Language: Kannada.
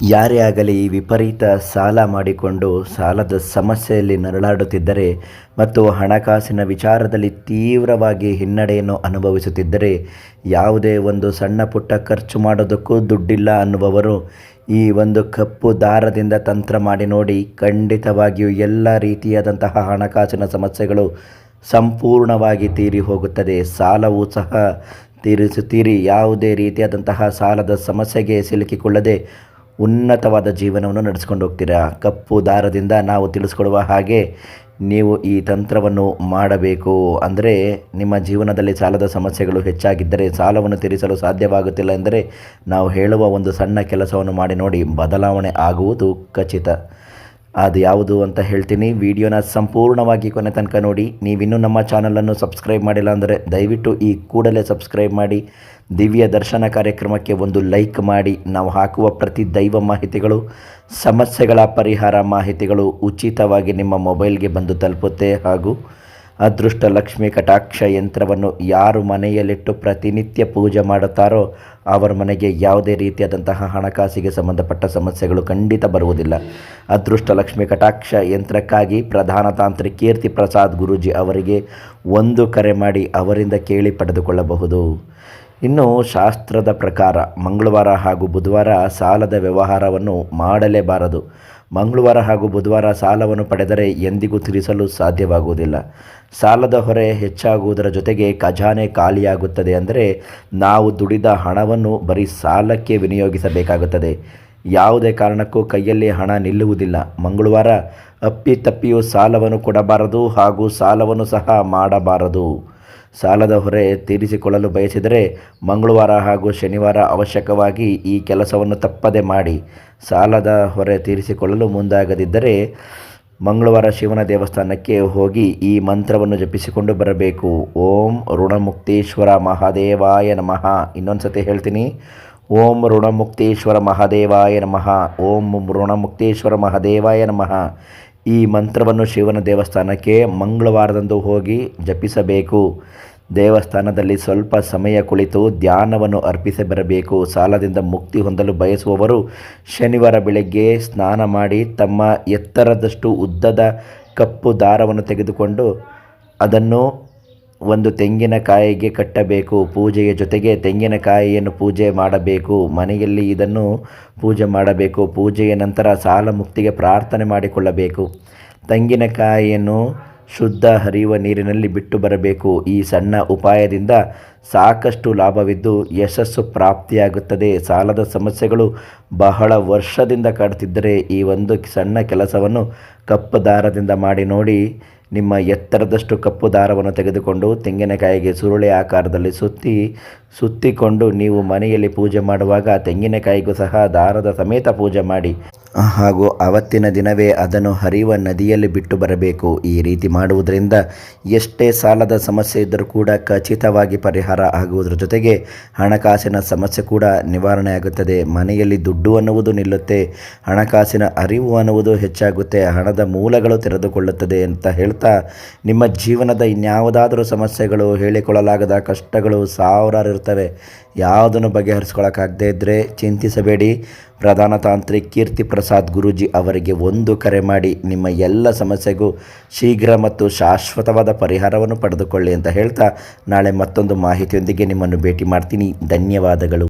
ಯಾರೇ ಆಗಲಿ ಈ ವಿಪರೀತ ಸಾಲ ಮಾಡಿಕೊಂಡು ಸಾಲದ ಸಮಸ್ಯೆಯಲ್ಲಿ ನರಳಾಡುತ್ತಿದ್ದರೆ ಮತ್ತು ಹಣಕಾಸಿನ ವಿಚಾರದಲ್ಲಿ ತೀವ್ರವಾಗಿ ಹಿನ್ನಡೆಯನ್ನು ಅನುಭವಿಸುತ್ತಿದ್ದರೆ ಯಾವುದೇ ಒಂದು ಸಣ್ಣ ಪುಟ್ಟ ಖರ್ಚು ಮಾಡೋದಕ್ಕೂ ದುಡ್ಡಿಲ್ಲ ಅನ್ನುವವರು ಈ ಒಂದು ಕಪ್ಪು ದಾರದಿಂದ ತಂತ್ರ ಮಾಡಿ ನೋಡಿ ಖಂಡಿತವಾಗಿಯೂ ಎಲ್ಲ ರೀತಿಯಾದಂತಹ ಹಣಕಾಸಿನ ಸಮಸ್ಯೆಗಳು ಸಂಪೂರ್ಣವಾಗಿ ತೀರಿ ಹೋಗುತ್ತದೆ. ಸಾಲವೂ ಸಹ ತೀರಿಸುತ್ತೀರಿ ಯಾವುದೇ ರೀತಿಯಾದಂತಹ ಸಾಲದ ಸಮಸ್ಯೆಗೆ ಸಿಲುಕಿಕೊಳ್ಳದೆ ಉನ್ನತವಾದ ಜೀವನವನ್ನು ನಡೆಸ್ಕೊಂಡು ಹೋಗ್ತೀರಾ? ಕಪ್ಪು ದಾರದಿಂದ ನಾವು ತಿಳಿಸ್ಕೊಡುವ ಹಾಗೆ ನೀವು ಈ ತಂತ್ರವನ್ನು ಮಾಡಬೇಕು. ಅಂದರೆ ನಿಮ್ಮ ಜೀವನದಲ್ಲಿ ಸಾಲದ ಸಮಸ್ಯೆಗಳು ಹೆಚ್ಚಾಗಿದ್ದರೆ ಸಾಲವನ್ನು ತೀರಿಸಲು ಸಾಧ್ಯವಾಗುತ್ತಿಲ್ಲ ಎಂದರೆ ನಾವು ಹೇಳುವ ಒಂದು ಸಣ್ಣ ಕೆಲಸವನ್ನು ಮಾಡಿ ನೋಡಿ. ಬದಲಾವಣೆ ಆಗುವುದು ಖಚಿತ. ಅದು ಯಾವುದು ಅಂತ ಹೇಳ್ತೀನಿ. ವಿಡಿಯೋನ ಸಂಪೂರ್ಣವಾಗಿ ಕೊನೆ ತನಕ ನೋಡಿ. ನೀವಿನ್ನೂ ನಮ್ಮ ಚಾನಲನ್ನು ಸಬ್ಸ್ಕ್ರೈಬ್ ಮಾಡಿಲ್ಲ ಅಂದರೆ ದಯವಿಟ್ಟು ಈ ಕೂಡಲೇ ಸಬ್ಸ್ಕ್ರೈಬ್ ಮಾಡಿ. ದಿವ್ಯ ದರ್ಶನ ಕಾರ್ಯಕ್ರಮಕ್ಕೆ ಒಂದು ಲೈಕ್ ಮಾಡಿ. ನಾವು ಹಾಕುವ ಪ್ರತಿ ದೈವ ಮಾಹಿತಿಗಳು, ಸಮಸ್ಯೆಗಳ ಪರಿಹಾರ ಮಾಹಿತಿಗಳು ಉಚಿತವಾಗಿ ನಿಮ್ಮ ಮೊಬೈಲ್ಗೆ ಬಂದು ತಲುಪುತ್ತೆ ಹಾಗೂ ಅದೃಷ್ಟ ಲಕ್ಷ್ಮಿ ಕಟಾಕ್ಷ ಯಂತ್ರವನ್ನು ಯಾರು ಮನೆಯಲ್ಲಿಟ್ಟು ಪ್ರತಿನಿತ್ಯ ಪೂಜೆ ಮಾಡುತ್ತಾರೋ ಅವರ ಮನೆಗೆ ಯಾವುದೇ ರೀತಿಯಾದಂತಹ ಹಣಕಾಸಿಗೆ ಸಂಬಂಧಪಟ್ಟ ಸಮಸ್ಯೆಗಳು ಖಂಡಿತ ಬರುವುದಿಲ್ಲ. ಅದೃಷ್ಟ ಲಕ್ಷ್ಮಿ ಕಟಾಕ್ಷ ಯಂತ್ರಕ್ಕಾಗಿ ಪ್ರಧಾನ ತಾಂತ್ರಿಕ ಕೀರ್ತಿ ಪ್ರಸಾದ್ ಗುರೂಜಿ ಅವರಿಗೆ ಒಂದು ಕರೆ ಮಾಡಿ ಅವರಿಂದ ಕೇಳಿ ಪಡೆದುಕೊಳ್ಳಬಹುದು. ಇನ್ನು ಶಾಸ್ತ್ರದ ಪ್ರಕಾರ ಮಂಗಳವಾರ ಹಾಗೂ ಬುಧವಾರ ಸಾಲದ ವ್ಯವಹಾರವನ್ನು ಮಾಡಲೇಬಾರದು. ಮಂಗಳವಾರ ಹಾಗೂ ಬುಧವಾರ ಸಾಲವನ್ನು ಪಡೆದರೆ ಎಂದಿಗೂ ತೀರಿಸಲು ಸಾಧ್ಯವಾಗುವುದಿಲ್ಲ. ಸಾಲದ ಹೊರೆ ಹೆಚ್ಚಾಗುವುದರ ಜೊತೆಗೆ ಖಜಾನೆ ಖಾಲಿಯಾಗುತ್ತದೆ ಅಂದರೆ ನಾವು ದುಡಿದ ಹಣವನ್ನು ಬರೀ ಸಾಲಕ್ಕೆ ವಿನಿಯೋಗಿಸಬೇಕಾಗುತ್ತದೆ. ಯಾವುದೇ ಕಾರಣಕ್ಕೂ ಕೈಯಲ್ಲಿ ಹಣ ನಿಲ್ಲುವುದಿಲ್ಲ. ಮಂಗಳವಾರ ಅಪ್ಪಿತಪ್ಪಿಯೂ ಸಾಲವನ್ನು ಕೊಡಬಾರದು ಹಾಗೂ ಸಾಲವನ್ನು ಸಹ ಮಾಡಬಾರದು. ಸಾಲದ ಹೊರೆ ತೀರಿಸಿಕೊಳ್ಳಲು ಬಯಸಿದರೆ ಮಂಗಳವಾರ ಹಾಗೂ ಶನಿವಾರ ಅವಶ್ಯಕವಾಗಿ ಈ ಕೆಲಸವನ್ನು ತಪ್ಪದೆ ಮಾಡಿ. ಸಾಲದ ಹೊರೆ ತೀರಿಸಿಕೊಳ್ಳಲು ಮುಂದಾಗದಿದ್ದರೆ ಮಂಗಳವಾರ ಶಿವನ ದೇವಸ್ಥಾನಕ್ಕೆ ಹೋಗಿ ಈ ಮಂತ್ರವನ್ನು ಜಪಿಸಿಕೊಂಡು ಬರಬೇಕು. ಓಂ ಋಣಮುಕ್ತೇಶ್ವರ ಮಹಾದೇವಾಯ ನಮಃ. ಇನ್ನೊಂದು ಸತಿ ಹೇಳ್ತೀನಿ. ಓಂ ಋಣಮುಕ್ತೇಶ್ವರ ಮಹಾದೇವಾಯ ನಮಃ. ಓಂ ಋಣಮುಕ್ತೇಶ್ವರ ಮಹಾದೇವಾಯ ನಮಃ. ಈ ಮಂತ್ರವನ್ನು ಶಿವನ ದೇವಸ್ಥಾನಕ್ಕೆ ಮಂಗಳವಾರದಂದು ಹೋಗಿ ಜಪಿಸಬೇಕು. ದೇವಸ್ಥಾನದಲ್ಲಿ ಸ್ವಲ್ಪ ಸಮಯ ಕುಳಿತು ಧ್ಯಾನವನ್ನು ಅರ್ಪಿಸಿ ಬರಬೇಕು ಸಾಲದಿಂದ ಮುಕ್ತಿ ಹೊಂದಲು ಬಯಸುವವರು ಶನಿವಾರ ಬೆಳಗ್ಗೆ ಸ್ನಾನ ಮಾಡಿ ತಮ್ಮ ಎತ್ತರದಷ್ಟು ಉದ್ದದ ಕಪ್ಪು ದಾರವನ್ನು ತೆಗೆದುಕೊಂಡು ಅದನ್ನು ಒಂದು ತೆಂಗಿನಕಾಯಿಗೆ ಕಟ್ಟಬೇಕು, ಪೂಜೆಯ ಜೊತೆಗೆ ತೆಂಗಿನಕಾಯಿಯನ್ನು ಪೂಜೆ ಮಾಡಬೇಕು. ಮನೆಯಲ್ಲಿ ಇದನ್ನು ಪೂಜೆ ಮಾಡಬೇಕು. ಪೂಜೆಯ ನಂತರ ಸಾಲ ಮುಕ್ತಿಗೆ ಪ್ರಾರ್ಥನೆ ಮಾಡಿಕೊಳ್ಳಬೇಕು. ತೆಂಗಿನಕಾಯಿಯನ್ನು ಶುದ್ಧ ಹರಿಯುವ ನೀರಿನಲ್ಲಿ ಬಿಟ್ಟು ಬರಬೇಕು. ಈ ಸಣ್ಣ ಉಪಾಯದಿಂದ ಸಾಕಷ್ಟು ಲಾಭವಿದ್ದು ಯಶಸ್ಸು ಪ್ರಾಪ್ತಿಯಾಗುತ್ತದೆ. ಸಾಲದ ಸಮಸ್ಯೆಗಳು ಬಹಳ ವರ್ಷದಿಂದ ಕಾಡುತ್ತಿದ್ದರೆ ಈ ಒಂದು ಸಣ್ಣ ಕೆಲಸವನ್ನು ಕಪ್ಪು ದಾರದಿಂದ ಮಾಡಿ ನೋಡಿ. ನಿಮ್ಮ ಎತ್ತರದಷ್ಟು ಕಪ್ಪು ದಾರವನ್ನು ತೆಗೆದುಕೊಂಡು ತೆಂಗಿನಕಾಯಿಗೆ ಸುರುಳಿ ಆಕಾರದಲ್ಲಿ ಸುತ್ತಿ, ಸುತ್ತಿಕೊಂಡು ನೀವು ಮನೆಯಲ್ಲಿ ಪೂಜೆ ಮಾಡುವಾಗ ತೆಂಗಿನಕಾಯಿಗೂ ಸಹ ದಾರದ ಸಮೇತ ಪೂಜೆ ಮಾಡಿ. ಹಾಗೂ ಆವತ್ತಿನ ದಿನವೇ ಅದನ್ನು ಹರಿಯುವ ನದಿಯಲ್ಲಿ ಬಿಟ್ಟು ಬರಬೇಕು. ಈ ರೀತಿ ಮಾಡುವುದರಿಂದ ಎಷ್ಟೇ ಸಾಲದ ಸಮಸ್ಯೆ ಇದ್ದರೂ ಕೂಡ ಖಚಿತವಾಗಿ ಪರಿಹಾರ ಆಗುವುದರ ಜೊತೆಗೆ ಹಣಕಾಸಿನ ಸಮಸ್ಯೆ ಕೂಡ ನಿವಾರಣೆ ಆಗುತ್ತದೆ ಮನೆಯಲ್ಲಿ ದುಡ್ಡು ಅನ್ನುವುದು ನಿಲ್ಲುತ್ತೆ, ಹಣಕಾಸಿನ ಅರಿವು ಅನ್ನುವುದು ಹೆಚ್ಚಾಗುತ್ತೆ, ಹಣದ ಮೂಲಗಳು ತೆರೆದುಕೊಳ್ಳುತ್ತದೆ ಅಂತ ಹೇಳ್ತಾ ನಿಮ್ಮ ಜೀವನದ ಇನ್ಯಾವುದಾದರೂ ಸಮಸ್ಯೆಗಳು ಹೇಳಿಕೊಳ್ಳಲಾಗದ ಕಷ್ಟಗಳು ಸಾವಿರಾರು ಇರ್ತವೆ. ಯಾವುದನ್ನು ಬಗೆಹರಿಸ್ಕೊಳ್ಳೋಕ್ಕಾಗದೇ ಇದ್ದರೆ ಚಿಂತಿಸಬೇಡಿ. ಪ್ರಧಾನ ತಾಂತ್ರಿಕ ಕೀರ್ತಿ ಪ್ರಸಾದ್ ಗುರೂಜಿ ಅವರಿಗೆ ಒಂದು ಕರೆ ಮಾಡಿ ನಿಮ್ಮ ಎಲ್ಲ ಸಮಸ್ಯೆಗೂ ಶೀಘ್ರ ಮತ್ತು ಶಾಶ್ವತವಾದ ಪರಿಹಾರವನ್ನು ಪಡೆದುಕೊಳ್ಳಿ ಅಂತ ಹೇಳ್ತಾ ನಾಳೆ ಮತ್ತೊಂದು ಮಾಹಿತಿಯೊಂದಿಗೆ ನಿಮ್ಮನ್ನು ಭೇಟಿ ಮಾಡ್ತೀನಿ. ಧನ್ಯವಾದಗಳು.